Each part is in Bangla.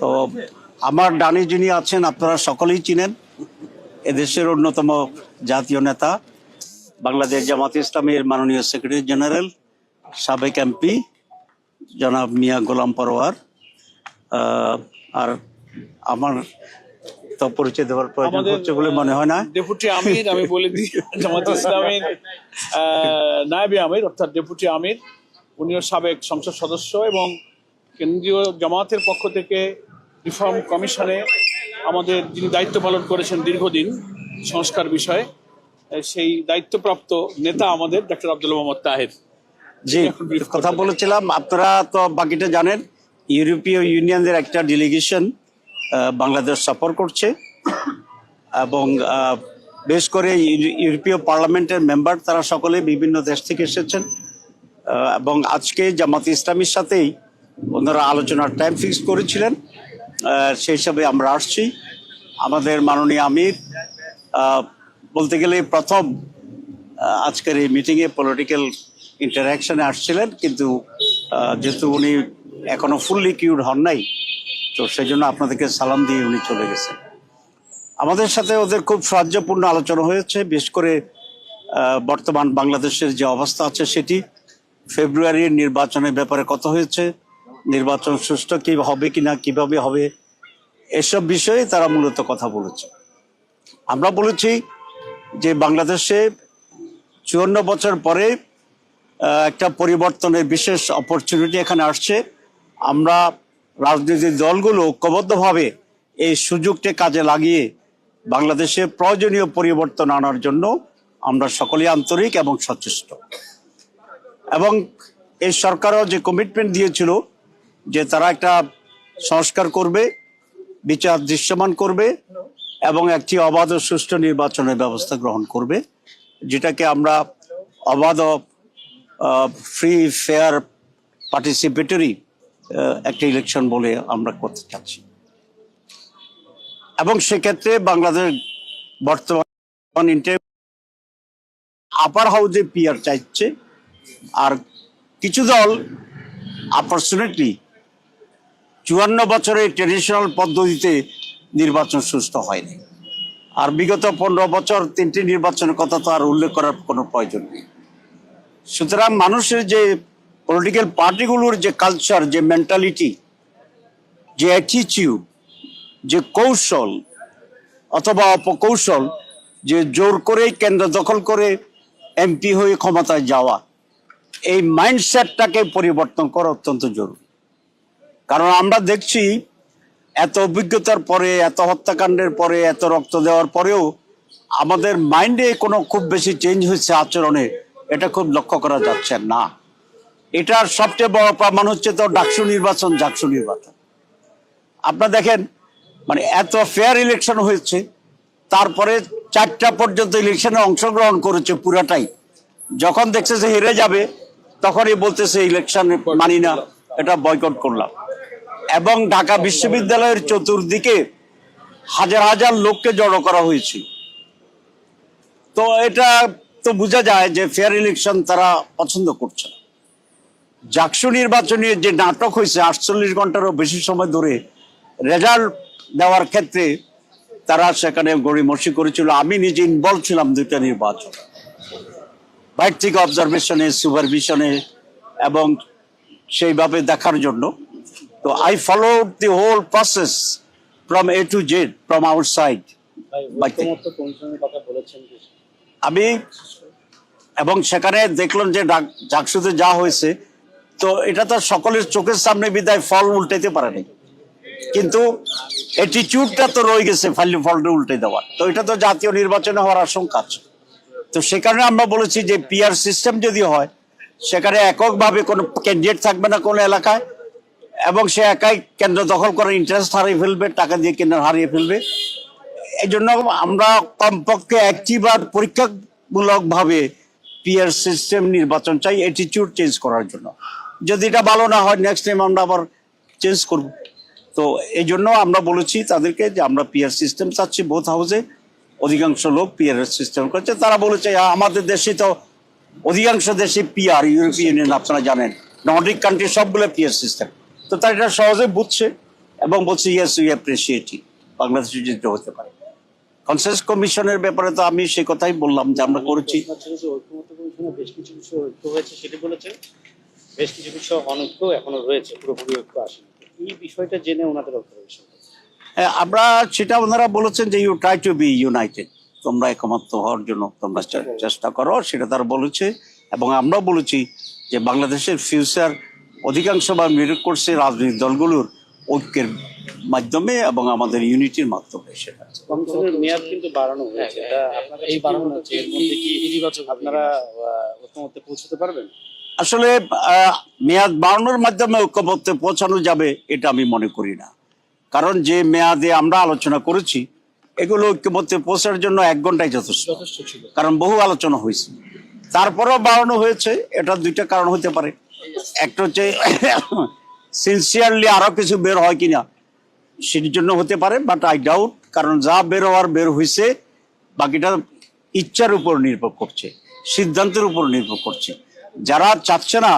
তো আমার ডানে যিনি আছেন, আপনারা সকলেই চিনেন। এদেশের অন্যতম জাতীয় নেতা, বাংলাদেশ জামাত ইসলামের মাননীয় সেক্রেটারি জেনারেল, সাবেক এমপি, জনাব মিয়া গোলাম পরোয়ার। আর আমার তো পরিচয় দেওয়ার প্রয়োজন হচ্ছে বলে মনে হয় না। ডেপুটি আমির আমি বলে দিই জামাত ইসলামের আহ, আমির অর্থাৎ ডেপুটি আমির উনিও সাবেক সংসদ সদস্য এবং কেন্দ্রীয় জামাতের পক্ষ থেকে রিফর্ম কমিশনে আমাদের যিনি দায়িত্ব পালন করেছেন দীর্ঘদিন সংস্কার বিষয়ে সেই দায়িত্বপ্রাপ্ত নেতা আমাদের ডক্টর আব্দুল মোহাম্মদ তাহের। জি কথা বলেছিলাম আপনারা তো বাকিটা জানেন ইউরোপীয় ইউনিয়নের একটা ডেলিগেশন বাংলাদেশ সফর করছে। এবং বেশ করে ইউ- ইউরোপীয় পার্লামেন্টের মেম্বার তারা সকলে বিভিন্ন দেশ থেকে এসেছেন। এবং আজকে জামাত ইসলামীর সাথেই ওনারা আলোচনার টাইম ফিক্স করেছিলেন। সেই হিসাবে আমরা আসছি। আমাদের মাননীয় আমির বলতে গেলে প্রথম আজকের এই মিটিংয়ে পলিটিক্যাল ইন্টারাকশনে আসছিলেন। কিন্তু যেহেতু উনি এখনও ফুললি কিউড হন নাই তো সেই জন্য আপনাদেরকে সালাম দিয়ে উনি চলে গেছেন। আমাদের সাথে ওদের খুব সাহায্যপূর্ণ আলোচনা হয়েছে, বিশেষ করে বর্তমান বাংলাদেশের যে অবস্থা আছে সেটি ফেব্রুয়ারির নির্বাচনের ব্যাপারে কথা হয়েছে, নির্বাচন সুষ্ঠু কি হবে কি না কীভাবে হবে, এসব বিষয়ে তারা মূলত কথা বলেছে। আমরা বলেছি যে বাংলাদেশে চুয়ান্ন বছর পরে একটা পরিবর্তনের বিশেষ অপরচুনিটি এখানে আসছে। আমরা রাজনৈতিক দলগুলো ঐক্যবদ্ধভাবে এই সুযোগটি কাজে লাগিয়ে বাংলাদেশে প্রয়োজনীয় পরিবর্তন আনার জন্য আমরা সকলেই আন্তরিক এবং সচেষ্ট। এবং এই সরকারও যে কমিটমেন্ট দিয়েছিল যে তারা একটা সংস্কার করবে, বিচার দৃশ্যমান করবে এবং একটি অবাধ ও সুষ্ঠু নির্বাচনের ব্যবস্থা গ্রহণ করবে, যেটাকে আমরা অবাধ ফ্রি ফেয়ার পার্টিসিপেটরি একটা ইলেকশন বলে আমরা করতে চাচ্ছি। এবং সেক্ষেত্রে বাংলাদেশ বর্তমান আপার হাউসে পিয়ার চাইছে। আর কিছু দল আনফর্চুনেটলি চুয়ান্ন বছরের ট্রেডিশনাল পদ্ধতিতে নির্বাচন সুস্থ হয়নি। আর বিগত পনেরো বছর তিনটি নির্বাচনের কথা তো আর উল্লেখ করার কোনো প্রয়োজন নেই। সুতরাং মানুষের যে পলিটিক্যাল পার্টিগুলোর যে কালচার যে মেন্টালিটি যে অ্যাটিচিউড যে কৌশল অথবা অপকৌশল, যে জোর করেই কেন্দ্র দখল করে এমপি হয়ে ক্ষমতায় যাওয়া, এই মাইন্ডসেটটাকে পরিবর্তন করা অত্যন্ত জরুরি। কারণ আমরা দেখছি এত অভিজ্ঞতার পরে, এত হত্যাকাণ্ডের পরে, এত রক্ত দেওয়ার পরেও আমাদের মাইন্ডে কোনো খুব বেশি চেঞ্জ হয়েছে আচরণে, এটা খুব লক্ষ্য করা যাচ্ছে না। এটার সবচেয়ে বড় প্রমাণ হচ্ছে তো ডাকসু নির্বাচন, জাকসু নির্বাচন। আপনার দেখেন মানে এত ফেয়ার ইলেকশন হয়েছে, তারপরে চারটা পর্যন্ত ইলেকশনে অংশগ্রহণ করেছে পুরাটাই। যখন দেখছে যে হেরে যাবে, তখনই বলতেছে ইলেকশন মানি না, এটা বয়কট করলাম। এবং ঢাকা বিশ্ববিদ্যালয়ের চতুর্দিকে হাজার হাজার লোককে জড়ো করা হয়েছিল। তো এটা তো বোঝা যায় যে ফেয়ার ইলেকশন তারা পছন্দ করছে না। জাকসু নির্বাচনে যে নাটক হয়েছে আটচল্লিশ ঘন্টারও বেশি সময় ধরে রেজাল্ট দেওয়ার ক্ষেত্রে তারা সেখানে গড়িমসি করেছিল। আমি নিজে ইনভলভ ছিলাম দুইটা নির্বাচন। বাইর থেকে অবজারভেশনে সুপারভিশনে এবং সেইভাবে দেখার জন্য। তো I follow the whole process from A to Z from বলেছেন যে আমি এবং সেখানে দেখলাম যে ডাক- জাকসুতে যা হয়েছে তো এটা তো সকলের চোখের সামনে বিদায়, ফল উল্টাইতে পারেনি কিন্তু অ্যাটিটিউডটা তো রয়ে গেছে ফাইলি ফলটা উল্টে দেওয়ার। তো এটা তো জাতীয় নির্বাচনে হওয়ার আশঙ্কা আছে। তো সে কারণে আমরা বলেছি যে পিআর সিস্টেম যদি হয়, সেখানে এককভাবে কোনো ক্যান্ডিডেট থাকবে না কোনো এলাকায়, এবং সে একাই কেন্দ্র দখল করার ইন্টারেস্ট হারিয়ে ফেলবে, টাকা দিয়ে কেন্দ্র হারিয়ে ফেলবে। এই জন্য আমরা কমপক্ষে একটিবার পরীক্ষামূলক ভাবে পিয়ার সিস্টেম নির্বাচন চাই অ্যাটিটিউড চেঞ্জ করার জন্য। যদি এটা ভালো না হয় নেক্সট টাইম আমরা আবার চেঞ্জ করব। তো এই জন্য আমরা বলেছি তাদেরকে যে আমরা পিয়ার সিস্টেম চাচ্ছি বোথ হাউসে অধিকাংশ লোক পিয়ার সিস্টেম করছে। তারা বলেছে আমাদের দেশে তো অধিকাংশ দেশে পিআর ইউরোপিয়ান ইউনিয়ন আপনারা জানেন। নর্ডিক কান্ট্রি সবগুলো পিআর সিস্টেম তো তারা এটা সহজে বুঝছে এবং বলছে ইয়েস উই অ্যাপ্রিসিয়েট বাংলাদেশে যেতে হতে পারে। কনসেন্স কমিশনের ব্যাপারে তো আমি সে কথাই বললাম যে আমরা করেছি। বেশ কিছু বিষয় কিছু অনৈক্য এখনও রয়েছে পুরোপুরি ঐক্য আসেনি। এই বিষয়টা জেনে ওনাদের অবজারভেশন হ্যাঁ, আমরা সেটা ওনারা বলেছেন যে you try to be united তোমরা একমত হওয়ার জন্য তোমরা চেষ্টা করো সেটা তারা বলেছে। এবং আমরাও বলেছি যে বাংলাদেশের ফিউচার অধিকাংশ বা মেরিট করছে রাজনৈতিক দলগুলোর ঐক্যের মাধ্যমে এবং আমাদের ইউনিটির মাধ্যমে সেটা মেয়াদ কিন্তু বাড়ানো হয়েছে। এই এই বাড়ানো বাড়ানো হচ্ছে এর মধ্যে কি আপনারা ঐক্যমত্যে পৌঁছতে পারবেন? আসলে মেয়াদ বাড়ানোর মাধ্যমে ঐক্যমত্যে পৌঁছানো যাবে এটা আমি মনে করি না। কারণ যে মেয়াদে আমরা আলোচনা করেছি এগুলো ঐক্যমত্যে পৌঁছার জন্য এক ঘন্টায় যথেষ্ট। যথেষ্ট কারণ বহু আলোচনা হয়েছে। তারপরেও বাড়ানো হয়েছে এটা দুইটা কারণ হতে পারে। একটা হচ্ছে সিনসিয়ারলি আরও কিছু বের হয় কিনা সেটির জন্য হতে পারে বাট আই ডাউট কারণ যা বের হওয়ার বের হয়েছে বাকিটা ইচ্ছার উপর নির্ভর করছে সিদ্ধান্তের উপর নির্ভর করছে। যারা চাচ্ছে না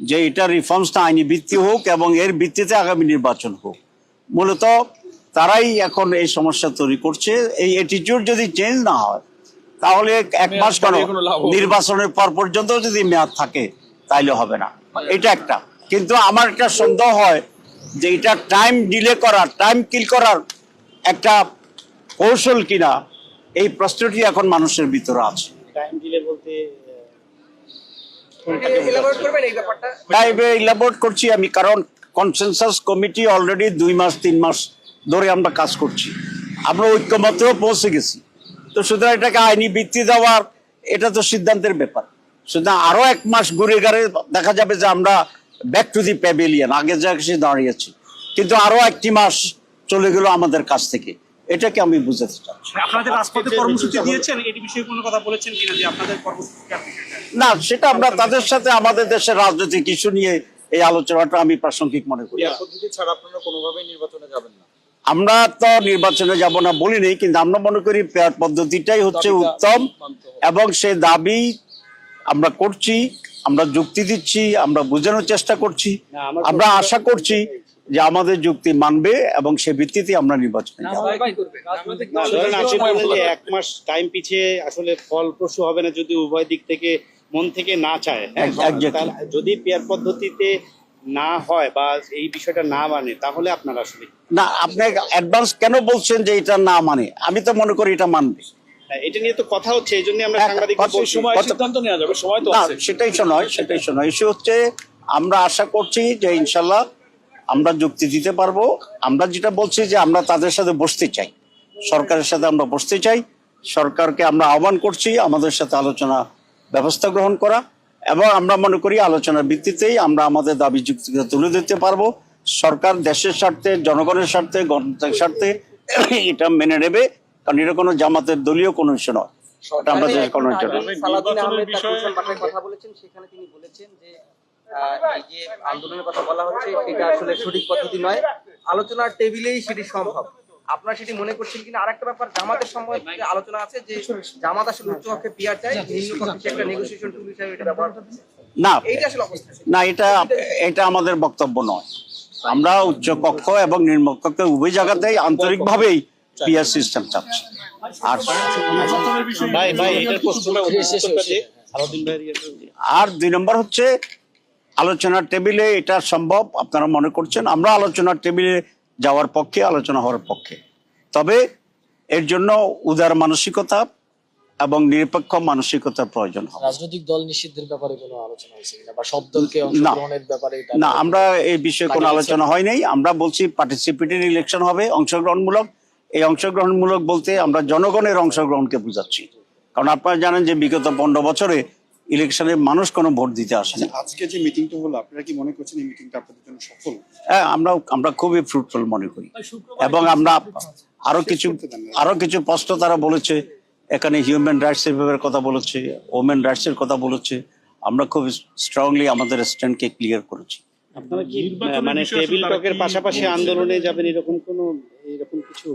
যে এটা রিফর্মসটা আইনি ভিত্তি হোক এবং এর ভিত্তিতে আগামী নির্বাচন হোক মূলত তারাই এখন এই সমস্যা তৈরি করছে। এই অ্যাটিটিউড যদি চেঞ্জ না হয় তাহলে এক মাস কেন। নির্বাচনের পর পর্যন্ত যদি মেয়াদ থাকে তাইলে হবে না। এটা একটা। কিন্তু আমার একটা সন্দেহ হয় যে এটা টাইম ডিলে করার টাইম কিল করার একটা কৌশল কিনা এই প্রশ্নটি এখন মানুষের ভিতরে আছে। তাই ইলাবোরেট করছি আমি, কারণ কনসেনসাস কমিটি অলরেডি দুই মাস, তিন মাস ধরে আমরা কাজ করছি। আমরা ঐক্যমতেও পৌঁছে গেছি। তো সুতরাং এটাকে আইনি ভিত্তি দেওয়ার, এটা তো সিদ্ধান্তের ব্যাপার। সুতরাং আরও এক মাস ঘুরে গেলে দেখা যাবে যে আমরা ব্যাক টু দি প্যাভিলিয়ন আগে যা দাঁড়িয়েছি। কিন্তু আরও একটি মাস চলে গেল আমাদের কাছ থেকে। এটাকে আমি বুঝাতে চাচ্ছি। আপনাদের রাজপথে কর্মসূচি দিয়েছেন এটি বিষয়ে কোনো কথা বলেছেন কিনা যে আপনাদের কর্মসূচি না সেটা আমরা তাদের সাথে আমাদের দেশের রাজনৈতিক ইস্যু নিয়ে এই আলোচনাটা আমি প্রাসঙ্গিক মনে করি। ছাড়া আপনারা কোনোভাবেই নির্বাচনে যাবেন না। আমরা তো নির্বাচনে যাব না বলিনি কিন্তু আমরা মনে করি পেয়ার পদ্ধতিটাই হচ্ছে উত্তম এবং সে দাবি আমরা করছি আমরা যুক্তি দিচ্ছি আমরা বোঝানোর চেষ্টা করছি আমরা আশা করছি যে আমাদের যুক্তি মানবে এবং সে ভিত্তিতে আমরা নির্বাচনে এক মাস টাইম পিছিয়ে আসলে ফলপ্রসূ হবে না যদি উভয় দিক থেকে মন থেকে না চায়। যদি পেয়ার পদ্ধতিতে না হয় বা এই বিষয়টা না মানে তাহলে আপনারা আসলে না আপনি অ্যাডভান্স কেন বলছেন যে এটা না মানে? আমি তো মনে করি এটা মানবে। হ্যাঁ, এটা নিয়ে তো কথা হচ্ছে এই জন্য আমরা হ্যাঁ, সাংবাদিক সময় সিদ্ধান্ত নেওয়া যাবে? সময় তো সেটাই শোনয় সেটাই শোনয় ইস্যু হচ্ছে আমরা আশা করছি যে ইনশাল্লাহ আমরা যুক্তি দিতে পারব আমরা যেটা বলছি যে আমরা তাদের সাথে বসতে চাই। সরকারের সাথে আমরা বসতে চাই সরকারকে আমরা আহ্বান করছি আমাদের সাথে আলোচনা ব্যবস্থা গ্রহণ করা এবং আমরা মনে করি আলোচনার ভিত্তিতেই আমরা আমাদের দাবি যুক্তিকে তুলে দিতে পারব। সরকার দেশের স্বার্থে জনগণের স্বার্থে গণতন্ত্রের স্বার্থে এটা মেনে নেবে কারণ এটা কোনো জামাতের দলীয় কোনো ইস্যু নয়। এটা আমরা দেশের কোনো ইস্যু নয়। এই যে আন্দোলনের কথা বলা হচ্ছে এটা আসলে সঠিক পদ্ধতি নয়। আলোচনার টেবিলেই সেটি সম্ভব। আপনারা সেটি মনে করছেন কিনা? আরেকটা ব্যাপার জামাতের সময় আলোচনা আছে যে জামাত আসলে উচ্চপক্ষে পিয়ার চায় নিম্ন কক্ষে একটা নেগোসিয়েশন টুল হিসাবে এটা ব্যবহার করছে। না এইটা আসলে অবস্থা না এটা এটা আমাদের বক্তব্য নয়। আমরা উচ্চ কক্ষ এবং নিম্ন কক্ষ উভয় জায়গাতেই আন্তরিকভাবেই পিয়ার সিস্টেম চাচ্ছি। আর ভাই ভাই এটার প্রশ্নটা উত্তরটা দিয়ে সারাদিন ভাই ইয়েটা আর দুই নম্বর হচ্ছে আলোচনার টেবিলে এটা সম্ভব আপনারা মনে করছেন আমরা আলোচনার টেবিলে যাওয়ার পক্ষে আলোচনা হওয়ার পক্ষে। তবে এর জন্য উদার মানসিকতা এবং নিরপেক্ষ মানসিকতার প্রয়োজন হবে। রাজনৈতিক দল নিষিদ্ধের ব্যাপারে কোনো আলোচনা হয়েছে কিনা? বা সব দলকে অংশগ্রহণের ব্যাপারে না আমরা এই বিষয়ে কোনো আলোচনা হয় নাই আমরা বলছি পার্টিসিপেটরি ইলেকশন হবে অংশগ্রহণমূলক। এই অংশগ্রহণমূলক বলতে আমরা জনগণের অংশগ্রহণকে বুঝাচ্ছি। কারণ আপনারা জানেন যে বিগত পনেরো বছরে ইলেকশনে মানুষ কোনো ভোট দিতে আসে না। আজকে যে মিটিংটা হলো আপনারা কি মনে করছেন এই মিটিংটা আপনাদের জন্য সফল? হ্যাঁ আমরা আমরা খুবই ফ্রুটফুল মনে করি। এবং আমরা আরও কিছু আরও কিছু প্রশ্ন তারা বলেছে। এখানে হিউম্যান রাইটস এর ব্যাপারে কথা বলেছে ওমেন রাইটস এর কথা বলেছে। আমরা খুব স্ট্রংলি আমাদের স্ট্যান্ডকে ক্লিয়ার করেছি। আপনারা কি মানে টেবিল টকের পাশাপাশি আন্দোলনে যাবেন এরকম কোনো এরকম কিছু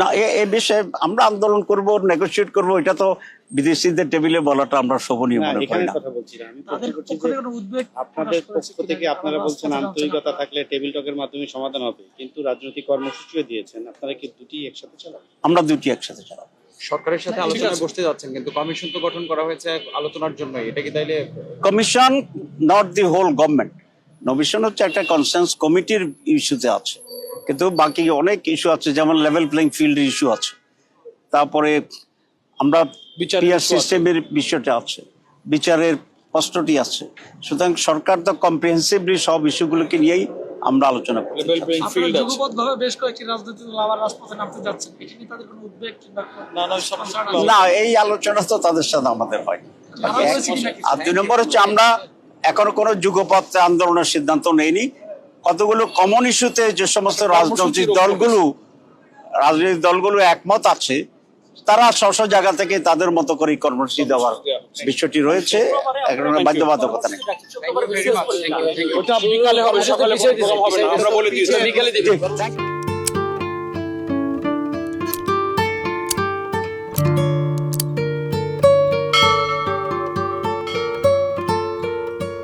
না এ- বিষয়ে আমরা আন্দোলন করব নেগোসিয়েট করব এটা তো বিদেশিদের টেবিলে বলাটা আমরা শোভনীয় মনে করি না। কথা বলছি আমি করছি যে আপনাদের পক্ষ থেকে আপনারা বলছেন আন্তরিকতা থাকলে টেবিল টকের মাধ্যমে সমাধান হবে কিন্তু রাজনৈতিক কর্মসূচিও দিয়েছেন আপনারা কি দুটি একসাথে চালাবেন আমরা দুটি একসাথে চালাবো। সরকারের সাথে আলোচনায় বসতে যাচ্ছেন কিন্তু কমিশন তো গঠন করা হয়েছে আলোচনার জন্য এটা কি তাইলে commission not the whole government commission হচ্ছে একটা কনসেন্স কমিটির ইস্যুতে আছে। কিন্তু বাকি অনেক ইস্যু আছে যেমন লেভেল প্লেইং ফিল্ড ইস্যু আছে। তারপরে আমরা পিয়ার সিস্টেমের বিষয়টা আছে বিচারের কষ্টটি আছে। সুতরাং সরকার তো কম্প্রিহেন্সিভলি সব ইস্যুগুলোকে নিয়েই আমরা আলোচনা কিংবা না এই আলোচনা তো তাদের সাথে আমাদের হয়? আর দুই নম্বর হচ্ছে আমরা এখনও কোনো যুগপথ আন্দোলনের সিদ্ধান্ত নেইনি কতগুলো কমন ইস্যুতে যে সমস্ত রাজনৈতিক দলগুলো রাজনৈতিক দলগুলো একমত আছে তারা স্ব স্ব জায়গা থেকে তাদের মতো করে কর্মসূচি দেওয়ার বিষয়টি রয়েছে। বাধ্যবাধকতা নেই। ওটা বিকালে হবে সকালে হবে আমরা বলে দিয়েছি বিকেলে দিবে Thank you.